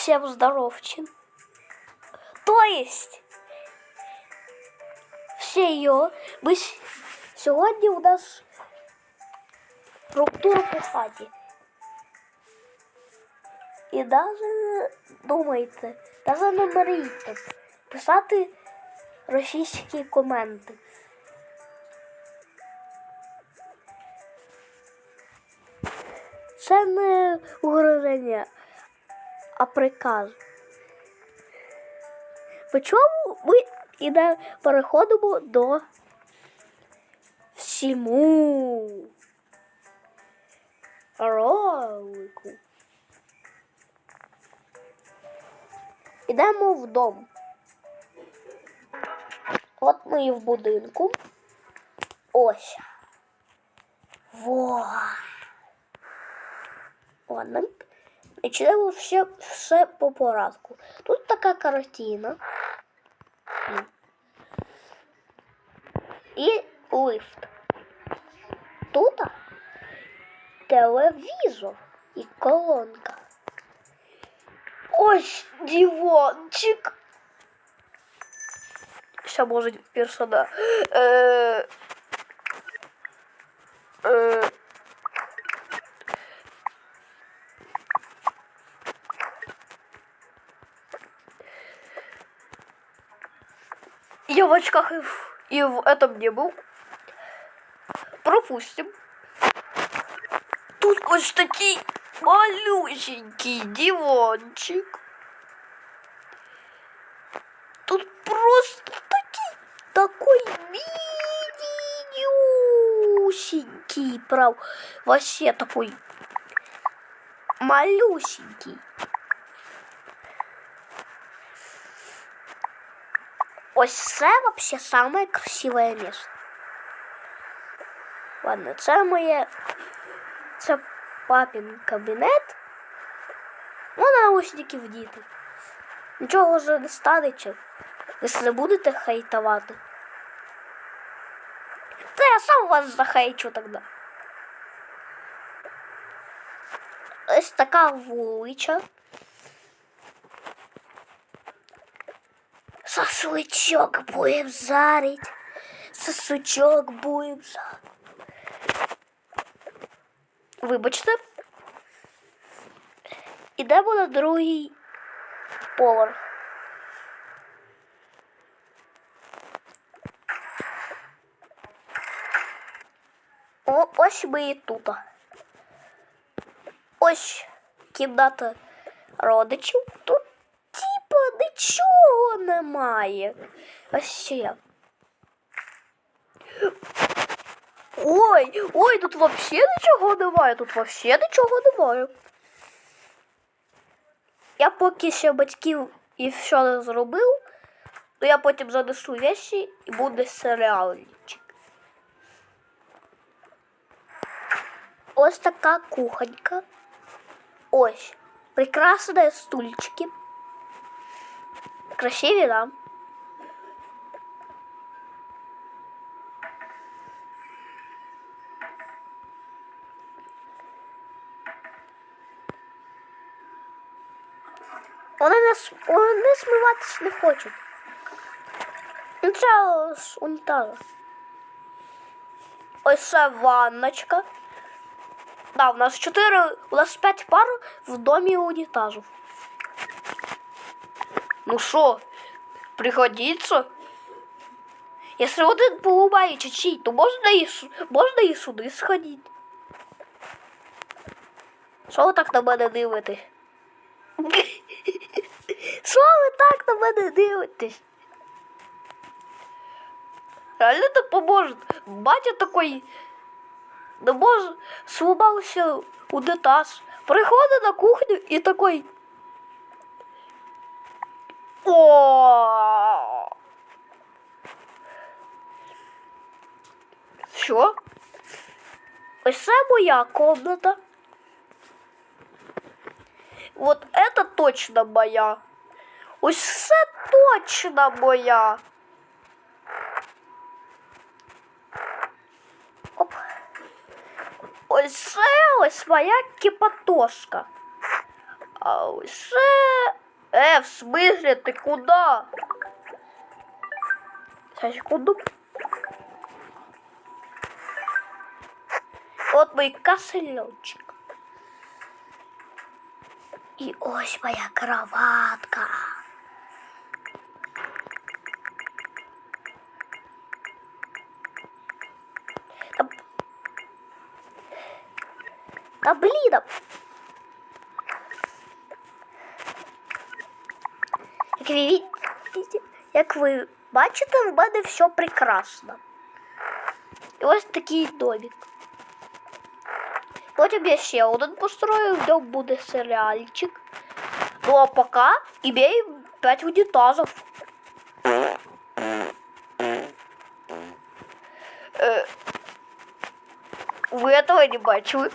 Всем здоровчин. То есть, все ее, ми с- сьогодні у нас по хаті. І даже думайте, даже не мрійте писати російські коменти. Це не угроження, а приказ. По чому ми іде, переходимо до всьому ролику. Ідемо в дом. От ми і в будинку. Ось. Во. Ладно. Почнемо все, все по порядку. Тут така картина. М. І лифт. Тут телевізор і колонка. Ось диванчик. Ще може персона. Е, е, Я в очках и в, и в этом не был. Пропустим. Тут ось такий малюсенький диванчик. Тут просто такий, такой минюсенький, прав, вообще такой малюсенький. Ось це вообще самое красивое место. Ладно, це моє. Це папін кабінет. Ну, наушники вдіти. Нічого вже не станеться, якщо не будете хейтувати. Та я сам вас захейчу тоді. Ось така вулича. Шашлычок будем жарить. Шашлычок будем жарить. Вибачте. Ідемо на другий поверх. О, ось ми і тут. Ось кімната родичів. Тут типа Нічого немає. Ось ще. Ой, ой, тут вообще нічого немає, тут вообще нічого немає. Я поки ще батьків і все не зробив, то я потім занесу вещі і буде серіальчик. Ось така кухонька. Ось. Прекрасні стульчики. Красиві, да? Вони не, с- вони смиватись не хочуть. Ну, це з унітазу. Ось це ванночка. Да, у нас чотири, у нас п'ять пар в домі унітазу. Ну що, пригодиться? Якщо один полумає чечі, то можна і, можна і сюди сходити. Що ви так на мене дивитесь? Що ви так на мене дивитесь? Реально так поможет. Батя такой не може сломався унітаз. Приходить на кухню і такой. О! Що? Ось моя комната. Вот это точно моя. Ось точно моя. Оп. Ось ось моя кипатошка. А ось це... Е, в смысле, ти куди? Сейчас, секунду. От мій кошелечек. І ось моя кроватка. Та, та блін. Як ви, від- як ви бачите, в мене все прекрасно. І ось такий домик. Потім я ще один построю, в ньому буде серіальчик. Ну а поки имеем 5 унитазов. Э, Вы этого не бачили?